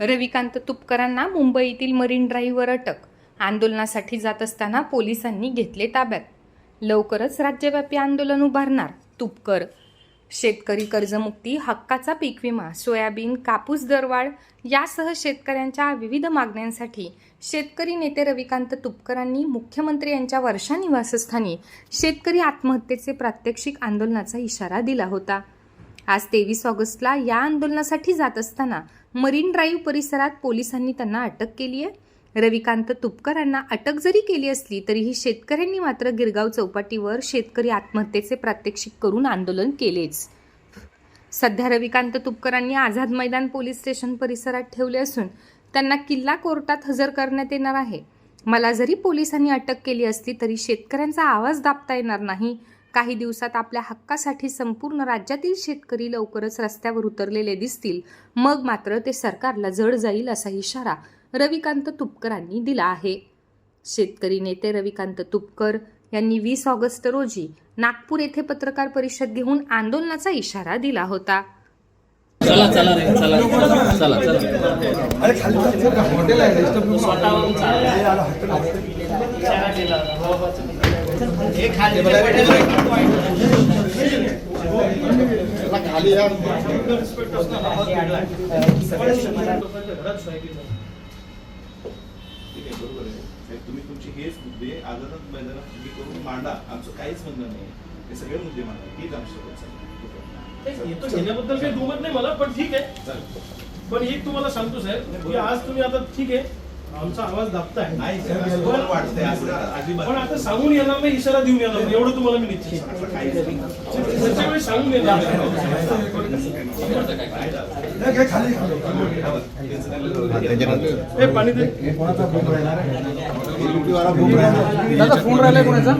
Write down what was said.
रविकांत तुपकरांना मुंबईतील मरीन ड्राईव्हवर अटक. आंदोलनासाठी जात असताना पोलिसांनी घेतले ताब्यात. लवकरच राज्यव्यापी आंदोलन उभारणार तुपकर. शेतकरी कर्जमुक्ती हक्काचा पीक विमा सोयाबीन कापूस दरवाढ यासह शेतकऱ्यांच्या विविध मागण्यांसाठी शेतकरी नेते रविकांत तुपकरांनी मुख्यमंत्री यांच्या वर्षा निवासस्थानी शेतकरी आत्महत्येचे प्रात्यक्षिक आंदोलनाचा इशारा दिला होता. आज तेवीस ऑगस्टला या आंदोलनासाठी जात असताना मरीन ड्राईव्ह परिसरात पोलिसांनी त्यांना अटक केली आहे. रविकांत तुपकरांना अटक जरी केली असली तरीही शेतकऱ्यांनी मात्र गिरगाव चौपाटीवर शेतकरी आत्महत्येचे प्रात्यक्षिक करून आंदोलन केलेच. सध्या रविकांत तुपकरांनी आझाद मैदान पोलीस स्टेशन परिसरात ठेवले असून त्यांना किल्ला कोर्टात हजर करण्यात येणार आहे. मला जरी पोलिसांनी अटक केली असली तरी शेतकऱ्यांचा आवाज दाबता येणार नाही काही दिवसात आपल्या हक्कासाठी संपूर्ण राज्यातील शेतकरी लवकरच रस्त्यावर उतरलेले दिसतील. मग मात्र ते सरकारला जड जाईल असा इशारा रविकांत तुपकरांनी दिला आहे. शेतकरी नेते रविकांत तुपकर यांनी वीस ऑगस्ट रोजी नागपूर येथे पत्रकार परिषद घेऊन आंदोलनाचा इशारा दिला होता. चला चला रे चला चला ठीक आहे बरोबर आहे साहेब, तुम्ही तुमचे हेच मुद्दे आझादात मैदानात तुम्ही करून मांडा आमचं काहीच म्हणणं नाही. हे सगळे मुद्दे मांडा. ठीक येतो घेण्याबद्दल काही दुमत नाही. मला पण ठीक आहे. पण एक तुम्हाला सांगतो साहेब की आज तुम्ही आता ठीक आहे. आमचा आवाज दाबताय. पण आता सांगून येणार नाही इशारा देऊन येणार नाही. एवढं तुम्हाला मी निश्चित. पुढच्या वेळी सांगून येणार नाही. हे पाणी दे. फोन राहिलाय कोणाचा?